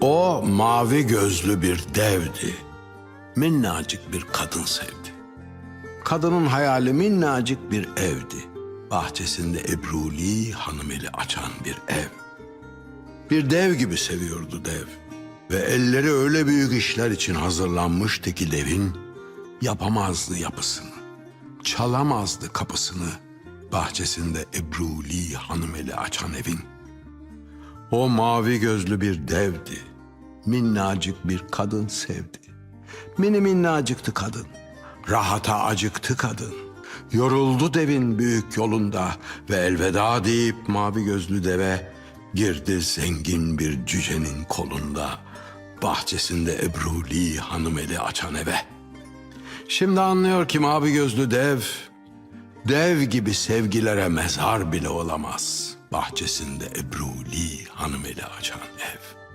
O mavi gözlü bir devdi. Minnacık bir kadın sevdi. Kadının hayali minnacık bir evdi. Bahçesinde Ebruli hanımeli açan bir ev. Bir dev gibi seviyordu dev. Ve elleri öyle büyük işler için hazırlanmıştı ki devin yapamazdı yapısını. Çalamazdı kapısını bahçesinde Ebruli hanımeli açan evin. O mavi gözlü bir devdi. Minnacık bir kadın sevdi. Mini minnacıktı kadın. Rahata acıktı kadın. Yoruldu devin büyük yolunda ve elveda deyip mavi gözlü deve girdi zengin bir cücenin kolunda. Bahçesinde Ebruli hanım eli açan eve. Şimdi anlıyor ki mavi gözlü dev, dev gibi sevgilere mezar bile olamaz. Bahçesinde Ebruli hanım eli açan ev.